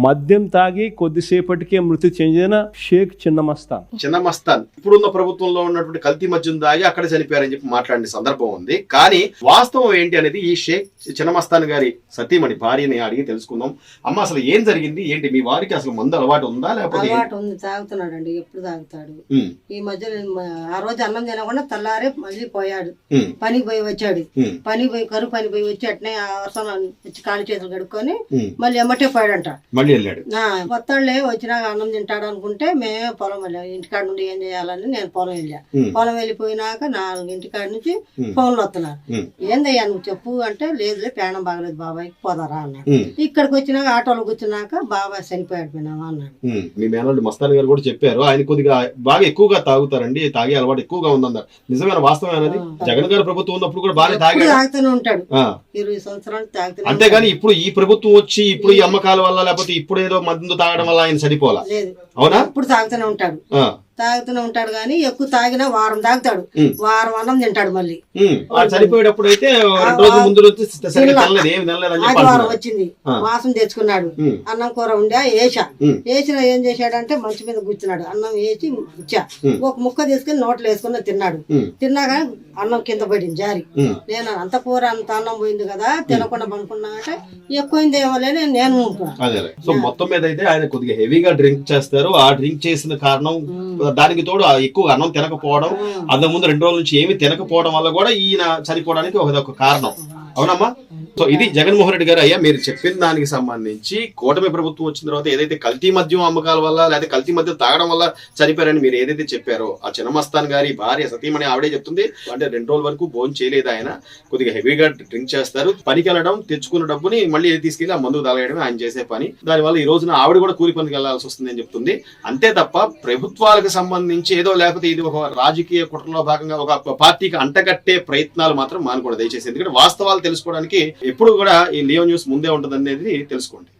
మద్యం తాగి కొద్దిసేపటికే మృతి చెందిన షేక్ చిన్నమస్తాన్. చిన్న మస్తాన్ ఇప్పుడున్న ప్రభుత్వంలో ఉన్నటువంటి కల్తీ మద్యం దాగి అక్కడ చనిపోయారని చెప్పి మాట్లాడిన సందర్భం ఉంది. కానీ వాస్తవం ఏంటి అనేది ఈ షేక్ చిన్న మస్తాన్ గారి సతీమణి భార్యని అడిగి తెలుసుకుందాం. అమ్మ అసలు ఏం జరిగింది? ఏంటి మీ వారికి అసలు మందు అలవాటు ఉందా? లేకపోతే? అలవాటు ఉంది తాగుతున్నాడండి ఎప్పుడు తాగుతాడు. ఈ మధ్యలో మ- ఆ రోజు అన్నం తినకుండా తెల్లారే మళ్ళీ పోయాడు. పనికి పోయి వచ్చాడు. ఉమ్, పని పోయి కరువు పని పోయి వచ్చి అట్నే ఆ వర్షం వచ్చి కాళ్ళు చేతులు కడుక్కొని. మళ్ళీ ఎమ్మటే పోయాడంట. మళ్ళీ వెళ్ళాడు. కొత్తళ్ళే వచ్చినాక అన్నం తింటాడు అనుకుంటే మేమే పొలం వెళ్ళాం. ఇంటికాడ నుండి ఏం చేయాలని నేను పొలం వెళ్ళా. పొలం వెళ్ళిపోయినాక నాలుగు ఇంటికాడ నుంచి ఫోన్లు వస్తున్నారు ఏందయ్యా నువ్వు చెప్పు అంటే లేదులే ప్రాణం బాగలేదు బాబాయ్ పోదారా అన్నాడు. ఇక్కడికి వచ్చినాక ఆటోలో కూర్చున్నాక బాబాయ్ చనిపోయాడు అన్నాడు. ఉమ్. మీ మేనల్లుడు మస్తాన్ గారు కూడా చెప్పారు ఆయన కొద్దిగా బాగా ఎక్కువగా తాగుతారండి తాగే అలవాటు ఎక్కువగా ఉందన్నారు. నిజమైన వాస్తవం అనేది జగన్ గారు ప్రభుత్వం ఉన్నప్పుడు కూడా బాగా తాగాడు. తాగుతూనే ఉంటాడు. ఇరవై సంవత్సరాలు తాగుతూనే అంతేగాని ఇప్పుడు ఈ ప్రభుత్వం వచ్చి ఇప్పుడు ఈ అమ్మకాల వల్ల లేకపోతే ఇప్పుడు ఏదో మందు తాగడం వల్ల ఆయన. లేదు. అవునా? ఎప్పుడు తాగుతూనే ఉంటాడు. తాగుతూనే ఉంటాడు కానీ ఎక్కువ తాగినా వారం తాగుతాడు. వారం అన్నం తింటాడు మళ్ళీ. చనిపోయేటప్పుడు అయితే ఆదివారం. వచ్చింది. మాసం తెచ్చుకున్నాడు. అన్నం కూర ఉండే వేసా వేసిన ఏం చేశాడంటే మంచి మీద కూర్చున్నాడు. అన్నం వేసి ఇచ్చా. ఒక ముక్క తీసుకుని నోట్లో వేసుకుని తిన్నాడు. తిన్నాక అన్నం కింద పడింది జారి. నేను అంత కూర అంత అన్నం పోయింది కదా తినకుండా పనుకున్నా అంటే ఎక్కువైంది ఏమోలేని నేను. సో మొత్తం మీద అయితే ఆయన కొద్దిగా హెవీగా డ్రింక్ చేస్తారు. ఆ డ్రింక్ చేసిన కారణం దానికి తోడు ఎక్కువ అన్నం తినకపోవడం ఉమ్. అంతకు ముందు రెండు రోజుల నుంచి ఏమీ తినకపోవడం వల్ల కూడా ఈయన చనిపోవడానికి ఒక కారణం అవునమ్మా? సో ఇది జగన్మోహన్ రెడ్డి గారు అయ్యా మీరు చెప్పిన దానికి సంబంధించి కూటమి ప్రభుత్వం వచ్చిన తర్వాత ఏదైతే కల్తీ మద్యం అమ్మకాల వల్ల లేదా కల్తీ మద్యం తాగడం వల్ల చనిపోయారని మీరు ఏదైతే చెప్పారో ఆ చిన్నమస్తాన్ గారి భార్య సతీమణి ఆవిడే చెప్తుంది. అంటే రెండు రోజుల వరకు భోజనం చేయలేదు ఆయన. కొద్దిగా హెవీగా డ్రింక్ చేస్తారు. పనికి వెళ్ళడం తెచ్చుకున్న డబ్బుని మళ్ళీ తీసుకెళ్ళి ఆ మందు తాగడమే ఆయన చేసే పని. దానివల్ల ఈ రోజున ఆవిడ కూడా కూలి పనికి వెళ్ళాల్సి వస్తుంది అని చెప్తుంది. అంతే తప్ప ప్రభుత్వాలకు సంబంధించి ఏదో లేకపోతే ఇది ఒక రాజకీయ కుట్రలో భాగంగా ఒక పార్టీకి అంటగట్టే ప్రయత్నాలు మాత్రం మానకూడదు. దయచేసి ఎందుకంటే వాస్తవాలు తెలుసుకోవడానికి ఎప్పుడు కూడా ఈ లియో న్యూస్ ముందే ఉంటుంది అనేది తెలుసుకోండి.